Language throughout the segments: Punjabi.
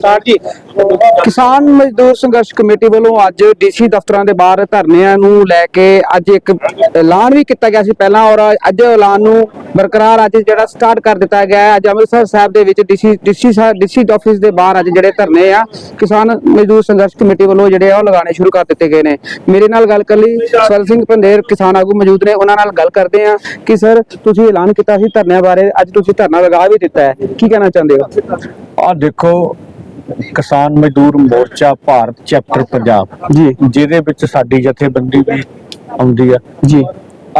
ਸਟਾਰਟ ਜੀ। ਕਿਸਾਨ ਮਜ਼ਦੂਰ ਸੰਘਰਸ਼ ਕਮੇਟੀ ਵੱਲੋਂ ਅੱਜ ਡੀਸੀ ਦਫ਼ਤਰਾਂ ਦੇ ਬਾਹਰ ਧਰਨਿਆਂ ਨੂੰ ਲੈ ਕੇ ਅੱਜ ਇੱਕ ਐਲਾਨ ਵੀ ਕੀਤਾ ਗਿਆ ਸੀ ਪਹਿਲਾਂ ਔਰ ਅੱਜ ਐਲਾਨ ਨੂੰ ਬਰਕਰਾਰ ਅੱਜ ਜਿਹੜਾ ਸਟਾਰਟ ਕਰ ਦਿੱਤਾ ਗਿਆ ਹੈ। ਅੱਜ ਅੰਮ੍ਰਿਤਸਰ ਸਾਹਿਬ ਦੇ ਵਿੱਚ ਡੀਸੀ ਡੀਸੀ ਸਾਹਿਬ ਡੀਸੀ ਆਫਿਸ ਦੇ ਬਾਹਰ ਅੱਜ ਜਿਹੜੇ ਧਰਨੇ ਆ ਕਿਸਾਨ ਮਜ਼ਦੂਰ ਸੰਘਰਸ਼ ਕਮੇਟੀ ਵੱਲੋਂ ਜਿਹੜੇ ਆ ਉਹ ਲਗਾਉਣੇ ਸ਼ੁਰੂ ਕਰ ਦਿੱਤੇ ਗਏ ਨੇ। ਮੇਰੇ ਨਾਲ ਗੱਲ ਕਰ ਲਈ ਸਵਰ ਸਿੰਘ ਪੰਦੇਰ ਕਿਸਾਨ ਆਗੂ ਮੌਜੂਦ ਨੇ। ਉਹਨਾਂ ਨਾਲ ਗੱਲ ਕਰਦੇ ਆ ਕਿ ਸਰ ਤੁਸੀਂ ਐਲਾਨ ਕੀਤਾ ਸੀ ਧਰਨਿਆਂ ਬਾਰੇ। ਅੱਜ ਤੁਸੀਂ ਧਰਨਾ ਲਗਾ ਵੀ ਦਿੱਤਾ ਹੈ। ਕੀ ਕਹਿਣਾ ਚਾਹੁੰਦੇ ਹੋ? ਆ ਦੇਖੋ ਕਿਸਾਨ ਮਜ਼ਦੂਰ ਮੋਰਚਾ ਭਾਰਤ ਚੈਪਟਰ ਪੰਜਾਬ। ਜੀ। ਜਿਹਦੇ ਵਿੱਚ ਸਾਡੀ ਜਥੇਬੰਦੀ ਵੀ ਆਉਂਦੀ ਆ। ਜੀ।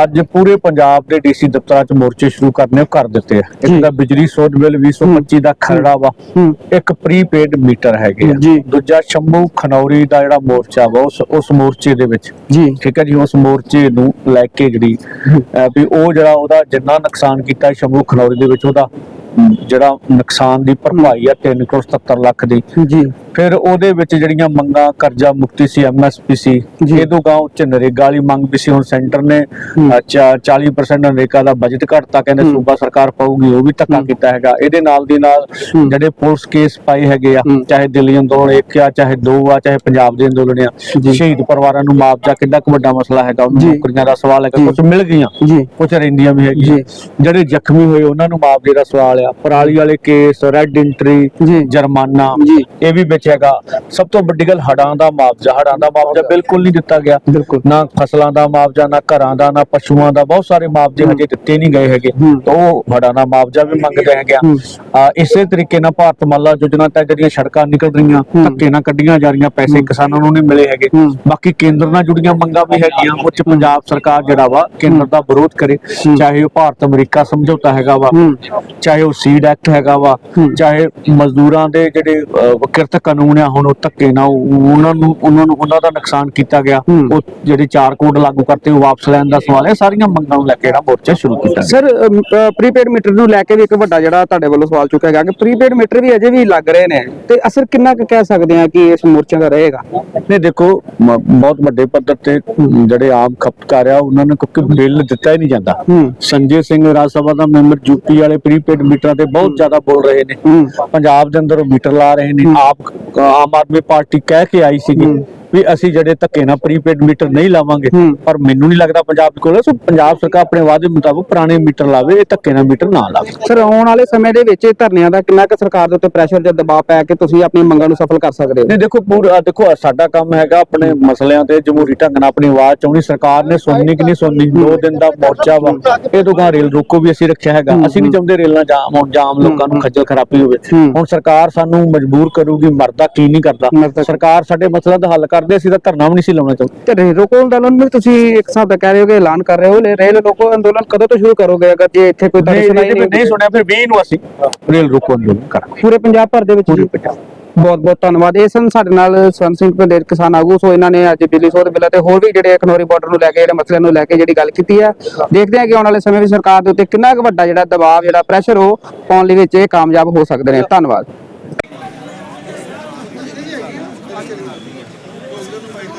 ਅੱਜ ਪੂਰੇ ਪੰਜਾਬ ਦੇ ਡੀਸੀ ਦਫ਼ਤਰਾਂ 'ਚ ਮੋਰਚੇ ਸ਼ੁਰੂ ਕਰਨੇ ਕਰ ਦਿੱਤੇ ਆ। ਇੱਕ ਤਾਂ ਬਿਜਲੀ ਸੋਧ ਬਿੱਲ 2025 ਦਾ ਖਰੜਾ ਵਾ। ਇੱਕ ਪ੍ਰੀਪੇਡ ਮੀਟਰ ਹੈਗੇ ਆ। ਜੀ। ਦੂਜਾ ਸ਼ੰਭੂ ਖਨੌਰੀ ਦਾ ਜਿਹੜਾ ਮੋਰਚਾ ਵਾ ਉਸ ਉਸ ਮੋਰਚੇ ਦੇ ਵਿੱਚ। ਜੀ। ਠੀਕ ਹੈ ਜੀ ਉਸ ਮੋਰਚੇ ਨੂੰ ਲੈ ਕੇ ਜਿਹੜੀ ਵੀ ਉਹ ਜਿਹੜਾ ਉਹਦਾ ਜਿੰਨਾ ਨੁਕਸਾਨ ਕੀਤਾ ਸ਼ੰਭੂ ਖਨੌਰੀ ਦੇ ਵਿੱਚ ਉਹਦਾ ਜਿਹੜਾ ਨੁਕਸਾਨ ਦੀ ਭਰਪਾਈ ਆ 377 ਲੱਖ ਦੀ ਜੀ। ਫਿਰ ਉਹਦੇ ਵਿੱਚ ਜਿਹੜੀਆਂ ਮੰਗਾਂ ਕਰਜ਼ਾ ਮੁਕਤੀ ਸੀ ਐਮਐਸਪੀ ਸੀ ਜੀ। ਇਹਦੋਂ ਗਾਉਂ ਚ ਨਰੇਗਾ ਵਾਲੀ ਮੰਗ ਵੀ ਸੀ ਹੁਣ ਸੈਂਟਰ ਨੇ ਹੂੰ। ਅਹ, ਚਾ- 40% ਨਰੇਗਾ ਦਾ ਬਜਟ ਘਟਤਾ ਕਹਿੰਦੇ। ਸੂਬਾ ਸਰਕਾਰ ਪਾਊਗੀ ਉਹ ਵੀ ਧੱਕਾ। ਕੀਤਾ ਹੈਗਾ ਇਹਦੇ ਨਾਲ ਦੀ ਨਾਲ। ਜਿਹੜੇ ਪੁਲਿਸ ਕੇਸ ਪਾਏ ਹੈਗੇ ਆ। ਚਾਹੇ ਦਿੱਲੀ ਅੰਦੋਲਨ ਇੱਕ ਆ ਚਾਹੇ ਦੋ ਆ ਚਾਹੇ ਪੰਜਾਬ ਦੇ ਅੰਦੋਲਨ ਆ। ਸ਼ਹੀਦ ਪਰਿਵਾਰਾਂ ਨੂੰ ਮੁਆਵਜ਼ਾ ਕਿੰਨਾ ਕੁ ਵੱਡਾ ਮਸਲਾ ਹੈਗਾ ਉਹਨਾਂ। ਨੌਕਰੀਆਂ ਦਾ ਸਵਾਲ ਹੈਗਾ। ਕੁਝ ਮਿਲ ਗਈਆਂ ਕੁਝ ਰਹਿੰਦੀਆਂ ਵੀ ਹੈਗੀਆਂ। ਜਿਹੜੇ ਜ਼ਖਮੀ ਹੋਏ ਉਹਨਾਂ ਨੂੰ ਮੁਆਵਜ਼ੇ ਦਾ ਸਵਾਲ ਆ ਪਰਾਲੀ ਵਾਲੇ ਕੇਸ ਰੈੱਡ ਇੰਟਰੀ। ਜੁਰਮਾਨਾ। ਇਹ ਵੀ ਵਿੱਚ ਹੈਗਾ ਸਭ ਤੋਂ ਵੱਡੀ ਗੱਲ ਹੜਾਂ ਦਾ ਮੁਆਵਜ਼ਾ ਹੜਾਂ ਦਾ ਮੁਆਵਜ਼ਾ ਬਿਲਕੁਲ ਨਹੀਂ ਦਿੱਤਾ ਗਿਆ ਨਾ ਫਸਲਾਂ ਦਾ ਮੁਆਵਜ਼ਾ ਨਾ ਘਰਾਂ ਦਾ ਨਾ ਪਸ਼ੂਆਂ ਦਾ ਬਹੁਤ ਸਾਰੇ ਮੁਆਵਜ਼ੇ। ਹਜੇ ਦਿੱਤੇ ਨਹੀਂ ਗਏ ਹੈਗੇ ਉਹ ਹੜਾਂ ਦਾ ਮੁਆਵਜ਼ਾ ਵੀ ਮੰਗਦੇ ਹੈਗੇ ਆ ਇਸੇ ਤਰੀਕੇ ਨਾਲ ਭਾਰਤ ਮਾਲਾ ਯੋਜਨਾ ਤਹਿਤ ਜਿਹੜੀਆਂ ਸੜਕਾਂ ਨਿਕਲ ਰਹੀਆਂ। ਧੱਕੇ ਨਾਲ ਕੱਢੀਆਂ ਜਾ ਰਹੀਆਂ ਪੈਸੇ। ਕਿਸਾਨਾਂ ਨੂੰ ਨਹੀਂ ਮਿਲੇ ਹੈਗੇ। ਬਾਕੀ ਕੇਂਦਰ ਨਾਲ ਜੁੜੀਆਂ ਮੰਗਾਂ ਵੀ ਹੈਗੀਆਂ ਉਹ 'ਚ ਪੰਜਾਬ ਸਰਕਾਰ ਜਿਹੜਾ ਵਾ ਕੇਂਦਰ ਦਾ ਵਿਰੋਧ ਕਰੇ। ਚਾਹੇ ਉਹ ਭਾਰਤ ਅਮਰੀਕਾ ਸਮਝੌਤਾ ਹੈਗਾ ਵਾ ਚਾਹੇ ਉਹ ਸੀਡ ਐਕਟ ਹੈਗਾ ਵਾ। ਚਾਹੇ ਮਜ਼ਦੂਰਾਂ ਦੇ ਜਿਹੜੇ ਕਿਰਤ ਕਾਨੂੰਨ ਆ ਹੁਣ ਉਹ ਧੱਕੇ ਨਾਲ ਉਹ- ਉਹਨਾਂ ਨੂੰ ਉਹਨਾਂ ਨੂੰ ਉਹਨਾਂ ਦਾ ਨੁਕਸਾਨ ਕੀਤਾ ਗਿਆ। ਹੂੰ। ਉਹ ਜਿਹੜੇ ਚਾਰ ਕੋਡ ਲਾਗੂ ਕਰਤੇ ਉਹ ਵਾਪਸ ਲੈਣ ਦਾ ਸਵਾਲ ਹੈ। ਸਾਰੀਆਂ ਮੰਗਾਂ ਨੂੰ ਲੈ ਕੇ ਜਿਹੜਾ ਮੋਰਚਾ ਸ਼ੁਰੂ ਕੀਤਾ ਗਿਆ। ਸਰ ਪ੍ਰੀਪੇਡ ਮੀਟਰ ਨੂੰ ਲੈ ਕੇ ਵੀ ਇੱਕ ਵੱਡਾ ਜਿਹੜਾ ਤੁਹਾਡੇ ਵੱਲੋਂ ਸਵਾਲ ਚੁੱਕਿਆ ਗਿਆ ਕਿ ਪ੍ਰੀਪੇਡ ਮੀਟਰ ਵੀ ਅਜੇ ਵੀ ਲੱਗ ਰਹੇ ਨੇ। ਤੇ ਅਸਰ ਕਿੰਨਾ ਕੁ ਕਹਿ ਸਕਦੇ ਆ ਕਿ ਇਸ ਮੋਰਚੇ ਦਾ ਰਹੇਗਾ? ਨਹੀਂ ਦੇਖੋ ਮ- ਬਹੁਤ ਵੱਡੇ ਪੱਧਰ ਤੇ ਜਿਹੜੇ ਆਮ ਖਪਤਕਾਰ ਆ ਉਹਨਾਂ ਨੂੰ ਕਿਉਂਕਿ ਬਿੱਲ ਦਿੱਤਾ ਹੀ ਨਹੀਂ ਜਾਂਦਾ। ਹੂੰ। ਸੰਜੇ ਸਿੰਘ ਰਾਜ ਸਭਾ ਦਾ ਮੈਂਬਰ ਯੂਪੀ ਵਾਲੇ ਪ੍ਰੀਪੇਡ ਮੀਟਰਾਂ ਤੇ ਬਹੁਤ ਜ਼ਿਆਦਾ ਬੋਲ ਰਹੇ ਨੇ। ਹੂੰ। ਪੰਜਾਬ ਦੇ ਅੰਦਰ ਉਹ ਮੀਟਰ ਲਾ ਰਹੇ ਨੇ। ਆਪ ਆਮ ਆਦਮੀ ਪਾਰਟੀ ਕਹਿ ਕੇ ਆਈ ਸੀਗੀ। ਵੀ ਅਸੀਂ ਜਿਹੜੇ ਧੱਕੇ ਨਾਲ ਪ੍ਰੀਪੇਡ ਮੀਟਰ ਨਹੀਂ ਲਾਵਾਂਗੇ। ਪਰ ਮੈਨੂੰ ਨਹੀਂ ਲੱਗਦਾ ਪੰਜਾਬ ਕੋਲ ਸੋ ਪੰਜਾਬ ਸਰਕਾਰ ਆਪਣੇ ਵਾਅਦੇ ਮੁਤਾਬਕ ਪੁਰਾਣੇ ਮੀਟਰ ਲਾਵੇ ਇਹ ਧੱਕੇ ਨਾਲ ਮੀਟਰ ਨਾ ਲਾਵੇ। ਸਰ ਆਉਣ ਵਾਲੇ ਸਮੇਂ ਦੇ ਵਿੱਚ ਇਹ ਧਰਨਿਆਂ ਦਾ ਕਿੰਨਾ ਕੁ ਸਰਕਾਰ ਦੇ ਉੱਤੇ ਪ੍ਰੈਸ਼ਰ ਜਾਂ ਦਬਾਅ ਪੈ ਕੇ ਤੁਸੀਂ ਆਪਣੀ ਮੰਗਾਂ ਨੂੰ ਸਫਲ ਕਰ ਸਕਦੇ ਹੋ? ਨਹੀਂ ਦੇਖੋ ਪੂਰਾ ਦੇਖੋ ਸਾਡਾ ਕੰਮ ਹੈਗਾ ਆਪਣੇ ਮਸਲਿਆਂ ਤੇ ਜਮਹੂਰੀ ਢੰਗ ਨਾਲ ਆਪਣੀ ਆਵਾਜ਼ ਚਾਉਣੀ ਸਰਕਾਰ ਨੇ ਸੁਣਨੀ ਕਿ ਨਹੀਂ ਸੁਣਨੀ ਦੋ ਦਿਨ ਦਾ ਮੋਰਚਾ ਵਾ ਇਹ ਤੋਂ ਗਾਂ ਰੇਲ ਰੋਕੋ ਵੀ ਅਸੀਂ ਰੱਖਿਆ ਹੈਗਾ ਅਸੀਂ ਨਹੀਂ ਚਾਹੁੰਦੇ ਰੇਲਾਂ ਜਾਮ ਹੋਣ ਜਾਮ ਲੋਕਾਂ ਨੂੰ ਖੱਜਲ ਖਰਾਬੀ ਹੋਵੇ। ਹੁਣ ਸਰਕਾਰ ਸਾਨੂੰ ਮਜਬੂਰ ਕਰੂਗੀ ਮਰਦਾ ਕੀ ਨਹੀਂ ਕਰਦਾ। ਸਰਕਾਰ ਸਾਡੇ ਮਸਲਿਆਂ ਦਾ ਹੱਲ ਕਰਦੇ ਅਸੀਂ ਤਾਂ ਧਰਨਾ ਵੀ ਨਹੀਂ ਸੀ ਲਾਉਣਾ ਚਾਹੁੰਦੇ। ਤੇ ਰੇਲ ਰੋਕੋ ਅੰਦੋਲਨ ਵੀ ਤੁਸੀਂ ਇੱਕ ਹਿਸਾਬ ਦਾ ਕਹਿ ਰਹੇ ਹੋ ਕਿ ਐਲਾਨ ਕਰ ਰਹੇ ਹੋ ਲੇ- ਰੇਲ ਰੋਕੋ ਅੰਦੋਲਨ ਕਦੋਂ ਤੋਂ ਸ਼ੁਰੂ ਕਰੋਗੇ? ਅਗਰ ਜੇ ਇੱਥੇ ਕੋਈ ਤੁਹਾਡੀ ਨਹੀਂ ਸੁਣਾਈ ਨਹੀਂ ਨਹੀਂ ਸੁਣਿਆ ਫਿਰ 20 ਨੂੰ ਅਸੀਂ ਰੇਲ ਰੋਕੋ ਅੰਦੋਲਨ ਕਰਾਂਗੇ ਪੂਰੇ ਪੰਜਾਬ ਭਰ ਦੇ ਵਿੱਚ ਪੂਰੇ ਜੀ? ਪੰਜਾਬ। ਬਹੁਤ ਬਹੁਤ ਧੰਨਵਾਦ। ਇਹ ਸਨ ਸਾਡੇ ਨਾਲ ਸਵਰਨ ਸਿੰਘ ਪੰਡੇਰ ਕਿਸਾਨ ਆਗੂ। ਸੋ ਇਹਨਾਂ ਨੇ ਅੱਜ ਬਿਜਲੀ ਸੋਧ ਬਿੱਲ ਤੇ ਹੋਰ ਵੀ ਜਿਹੜੇ ਖਨੌਰੀ ਬਾਰਡਰ ਨੂੰ ਲੈ ਕੇ ਜਿਹੜੇ ਮਸਲਿਆਂ ਨੂੰ ਲੈ ਕੇ ਜਿਹੜੀ ਗੱਲ ਕੀਤੀ ਹੈ ਦੇਖਦੇ ਹਾਂ ਕਿ ਆਉਣ ਵਾਲੇ ਸਮੇਂ ਵਿੱਚ ਸਰਕਾਰ ਦੇ ਉੱਤੇ ਕਿੰਨਾ ਕੁ ਵੱਡਾ ਜਿਹੜਾ ਦਬਾਅ ਜਿਹੜਾ ਪ੍ਰੈਸ਼ਰ ਉਹ ਪਾਉਣ ਲਈ ਵਿੱਚ ਇਹ ਕਾਮਯਾਬ ਹੋ ਸਕਦੇ ਨੇ। ਧੰਨਵਾਦ। ਆ ਕੇ ਦਿਖਾ ਦਿੰਦੇ ਕੋਈ ਉਹਨੂੰ ਫਾਈਟ